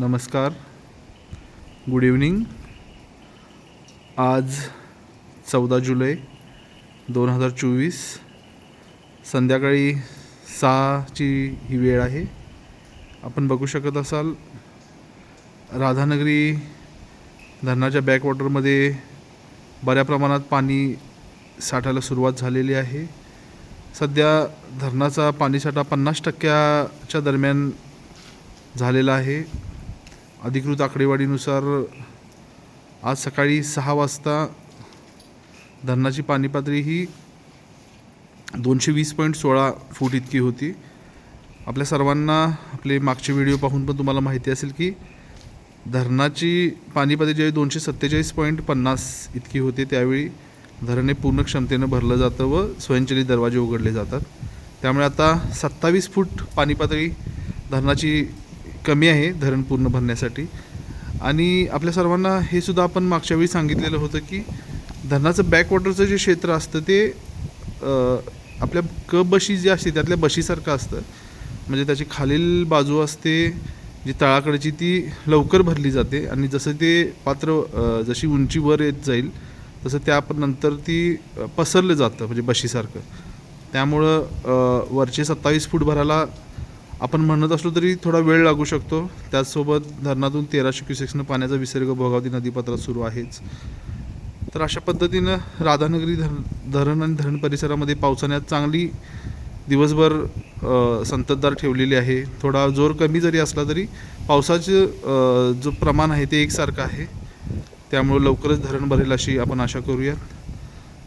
नमस्कार. Good evening आज चौदा जुलै दोन हजार चोवीस संध्याकाळी सहाची ही वेळ आहे. आपण बघू शकत असाल राधानगरी धरणाच्या बॅकवॉटरमध्ये बऱ्या प्रमाणात पाणी साठायला सुरुवात झालेली आहे. सध्या धरणाचा पाणीसाठा पन्नास टक्क्याच्या दरम्यान झालेला आहे. अधिकृत आकडेवारीनुसार आज सकाळी सहा वाजता धरणाची पाणी पातळी ही दोनशे वीस पॉईंट सोळा फूट इतकी होती. आपल्या सर्वांना आपले मागचे व्हिडिओ पाहून पण तुम्हाला माहिती असेल की धरणाची पाणी पातळी ज्यावेळी दोनशे सत्तेचाळीस पॉईंट पन्नास इतकी होते त्यावेळी धरणे पूर्ण क्षमतेनं भरलं जातं व स्वयंचलित दरवाजे उघडले जातात. त्यामुळे आता सत्तावीस फूट पाणी पातळी धरणाची कमी आहे धरण पूर्ण भरण्यासाठी. आणि आपल्या सर्वांना हे सुद्धा आपण मागच्या वेळी सांगितलेलं होतं की धरणाचं बॅकवॉटरचं जे क्षेत्र असतं ते आपल्या क बशी जी असते त्यातल्या बशीसारखं असतं. म्हणजे त्याची खालील बाजू असते जी तळाकडची ती लवकर भरली जाते आणि जसं ते पात्र जशी उंची वर येत जाईल तसं त्या नंतर ती पसरलं जातं म्हणजे बशीसारखं. त्यामुळं वरचे सत्तावीस फूट भराला आपण म्हणत असलो तरी थोडा वेळ लागू शकतो. त्याचसोबत धरणातून तेराशे क्युसेक्सनं पाण्याचा विसर्ग भोगावती नदीपात्रात सुरू आहेच. तर अशा पद्धतीनं राधानगरी धरण धरण आणि धरण परिसरामध्ये पावसाने चांगली दिवसभर संततधार ठेवलेली आहे. थोडा जोर कमी जरी असला तरी पावसाचं जो प्रमाण आहे ते एकसारखं आहे. त्यामुळं लवकरच धरण भरेल अशी आपण आशा करूयात.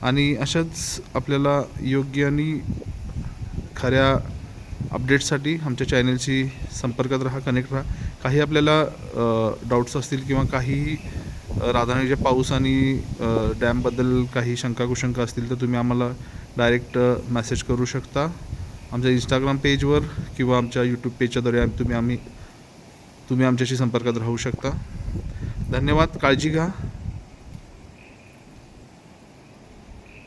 आणि अशाच आपल्याला योग्य आणि खऱ्या अपडेट्ससाठी आमच्या चॅनलशी संपर्कात राहा कनेक्ट राहा. काही आपल्याला डाऊट्स असतील किंवा काही अ, राधानगरीच्या पाऊस आणि डॅमबद्दल काही शंका कुशंका असतील तर तुम्ही आम्हाला डायरेक्ट मेसेज करू शकता. आमच्या इंस्टाग्राम पेजवर किंवा आमच्या यूट्यूब पेजच्याद्वारे आम- तुम्ही आम्ही तुम्ही आमच्याशी संपर्कात राहू शकता. धन्यवाद काळजी घ्या.